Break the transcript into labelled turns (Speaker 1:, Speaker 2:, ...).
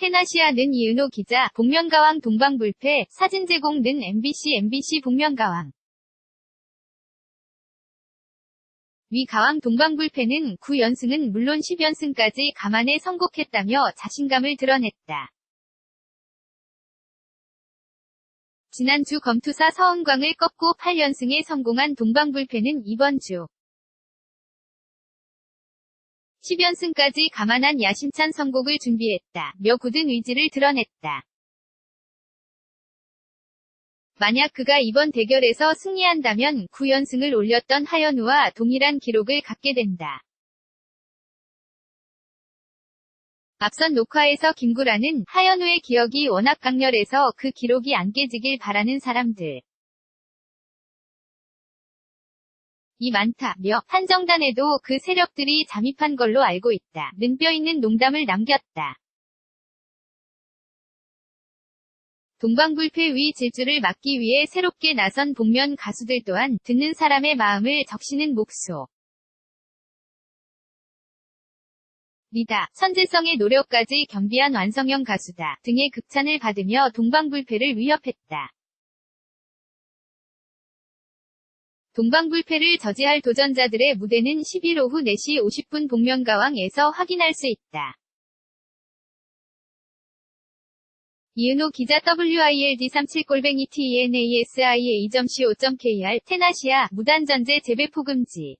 Speaker 1: 테나시아는 이은호 기자, 복면가왕 동방불패, 사진 제공는 MBC MBC 복면가왕. 위 가왕 동방불패는 9연승은 물론 10연승까지 감안해 선곡했다며 자신감을 드러냈다. 지난주 검투사 서은광을 꺾고 8연승에 성공한 동방불패는 이번 주 10연승까지 감안한 야심찬 선곡을 준비했다. 며 굳은 의지를 드러냈다. 만약 그가 이번 대결에서 승리한다면 9연승을 올렸던 하현우와 동일한 기록을 갖게 된다. 앞선 녹화에서 김구라는 하현우의 기억이 워낙 강렬해서 그 기록이 안 깨지길 바라는 사람들. 이 많다며 한정단에도 그 세력들이 잠입한 걸로 알고 있다. 는 뼈있는 농담을 남겼다. 동방불패 위 질주를 막기 위해 새롭게 나선 복면 가수들 또한 듣는 사람의 마음을 적시는 목소. 리다, 선제성의 노력까지 겸비한 완성형 가수다 등의 극찬을 받으며 동방불패를 위협했다. 동방불패를 저지할 도전자들의 무대는 10일 오후 4시 50분 복면가왕에서 확인할 수 있다. 이은호 기자 WILD37골뱅이 TENASIA2.co.kr 테나시아 무단전제 재배 포 금지